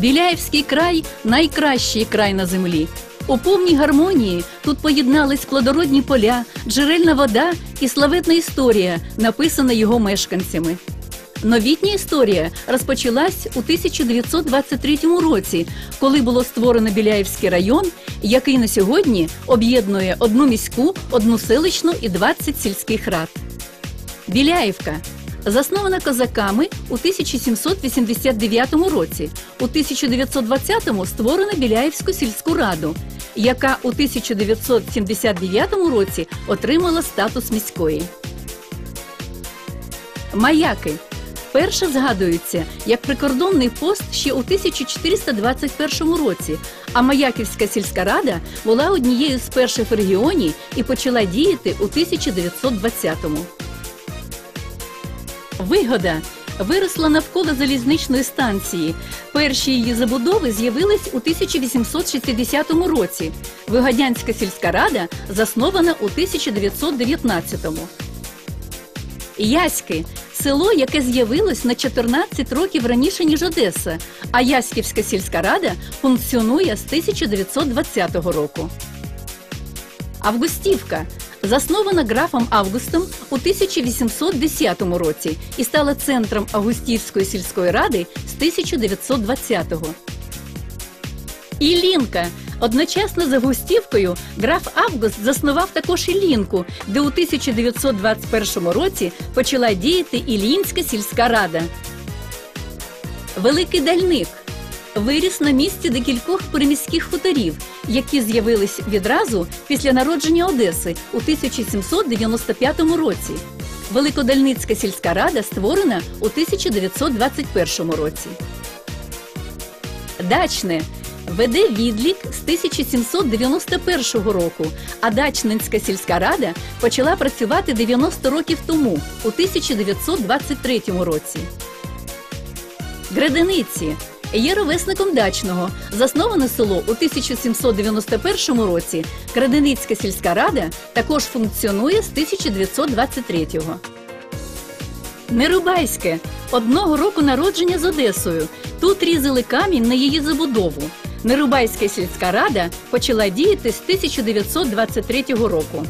Біляївський край найкращий край на землі. У повній гармонії тут поєднались плодородні поля, джерельна вода і славетна історія, написана його мешканцями. Новітня історія розпочалась у 1923 році, коли було створено Біляївський район, який на сьогодні об'єднує одну міську, одну селищну і 20 сільських рад. Біляївка заснована козаками у 1789 році. У 1920-му створено Біляївську сільську раду, яка у 1979 році отримала статус міської. Маяки вперше згадуються як прикордонний пост ще у 1421 році. А Маяківська сільська рада була однією з перших в регіоні і почала діяти у 1920-му. Вигода виросла навколо залізничної станції. Перші її забудови з'явились у 1860 році. Вигодянська сільська рада заснована у 1919-му. Яськи село, яке з'явилось на 14 років раніше, ніж Одеса, а Яськівська сільська рада функціонує з 1920 року. Августівка заснована графом Августом у 1810 році і стала центром Августівської сільської ради з 1920-го. Іллінка одночасно з Августівкою граф Август заснував також Іллінку, де у 1921 році почала діяти Іллінська сільська рада. Великий дальник виріс на місці декількох приміських хуторів, які з'явились відразу після народження Одеси у 1795 році. Великодальницька сільська рада створена у 1921 році. Дачне веде відлік з 1791 року, а Дачнинська сільська рада почала працювати 90 років тому, у 1923 році. Градениці є ровесником дачного. Засноване село у 1791 році. Краденицька сільська рада також функціонує з 1923-го. Нерубайське одного року народження з Одесою. Тут різали камінь на її забудову. Нерубайська сільська рада почала діяти з 1923 року.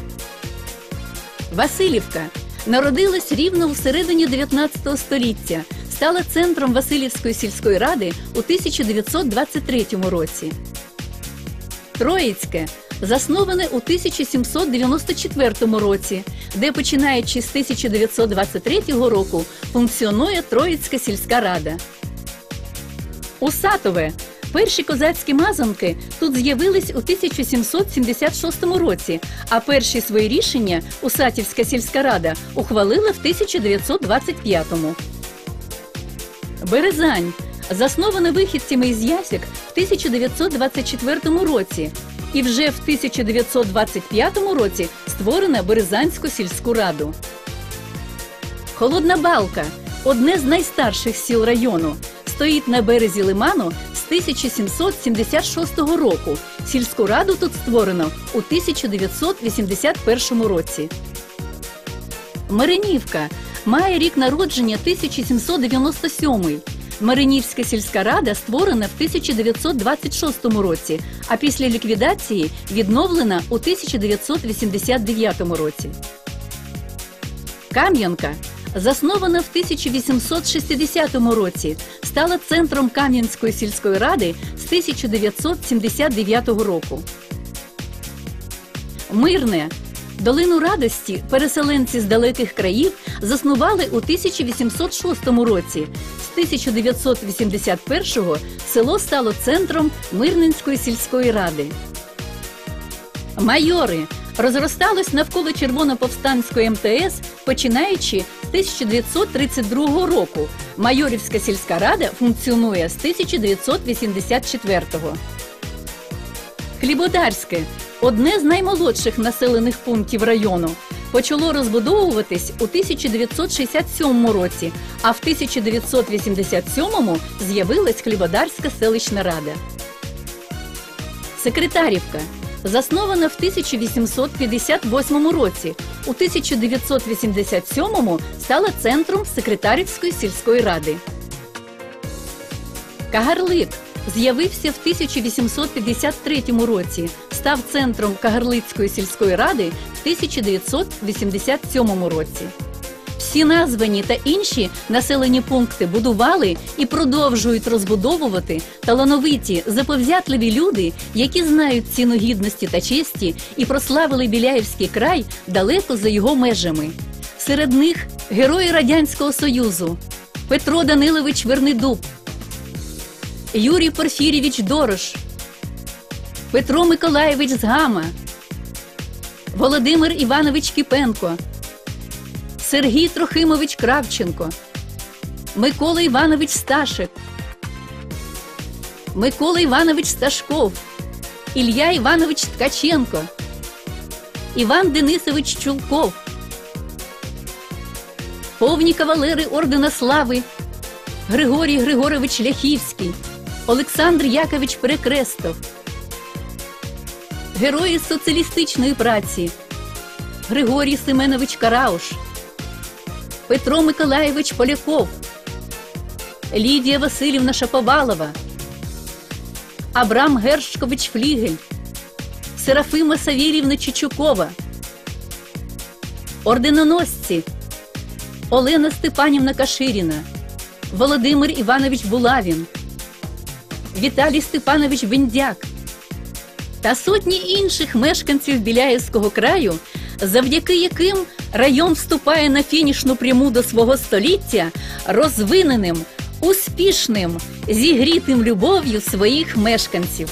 Васильівка народилась рівно у середині 19 століття, стала центром Васильівської сільської ради у 1923 році. Троїцьке засноване у 1794 році, де, починаючи з 1923 року, функціонує Троїцька сільська рада. Усатове Перші козацькі мазанки тут з'явились у 1776 році, а перші свої рішення Усатівська сільська рада ухвалила в 1925-му. Березань заснована вихідцями із Ясік в 1924 році. І вже в 1925 році створена Березанську сільську раду. Холодна балка одне з найстарших сіл району. Стоїть на березі лиману з 1776 року. Сільську раду тут створено у 1981 році. Маринівка має рік народження 1797. Маринівська сільська рада створена в 1926 році, а після ліквідації відновлена у 1989 році. Кам'янка заснована в 1860 році, стала центром Кам'янської сільської ради з 1979 року. Мирне долину радості переселенці з далеких країв заснували у 1806 році. З 1981-го село стало центром Мирненської сільської ради. Майори розросталось навколо Червоноповстанської МТС, починаючи з 1932 року. Майорівська сільська рада функціонує з 1984-го. Хлібодарське одне з наймолодших населених пунктів району. Почало розбудовуватись у 1967 році, а в 1987-му з'явилась Хлібодарська селищна рада. Секретарівка заснована в 1858 році. У 1987-му стала центром секретарівської сільської ради. Кагарлик з'явився в 1853 році, став центром Кагарлицької сільської ради в 1987 році. Всі названі та інші населені пункти будували і продовжують розбудовувати талановиті, заповзятливі люди, які знають ціну гідності та честі і прославили Біляївський край далеко за його межами. Серед них герої Радянського Союзу Петро Данилович Вернидуб, Юрій Порфірєвич Дорош, Петро Миколаєвич Згама, Володимир Іванович Кіпенко. Сергій Трохимович Кравченко, Микола Іванович Сташик, Микола Іванович Сташков, Ілля Іванович Ткаченко, Іван Денисович Чулков, повні кавалери Ордена Слави, Григорій Григорович Ляхівський, Олександр Якович Перекрестов, герої соціалістичної праці, Григорій Семенович Карауш. Петро Миколаєвич Поляков, Лідія Васильівна Шаповалова, Абрам Гершкович Флігель, Серафима Савєлівна Чичукова, орденоносці. Олена Степанівна Каширіна, Володимир Іванович Булавін, Віталій Степанович Бендяк та сотні інших мешканців Біляївського краю, завдяки яким район вступає на фінішну пряму до свого століття розвиненим, успішним, зігрітим любов'ю своїх мешканців.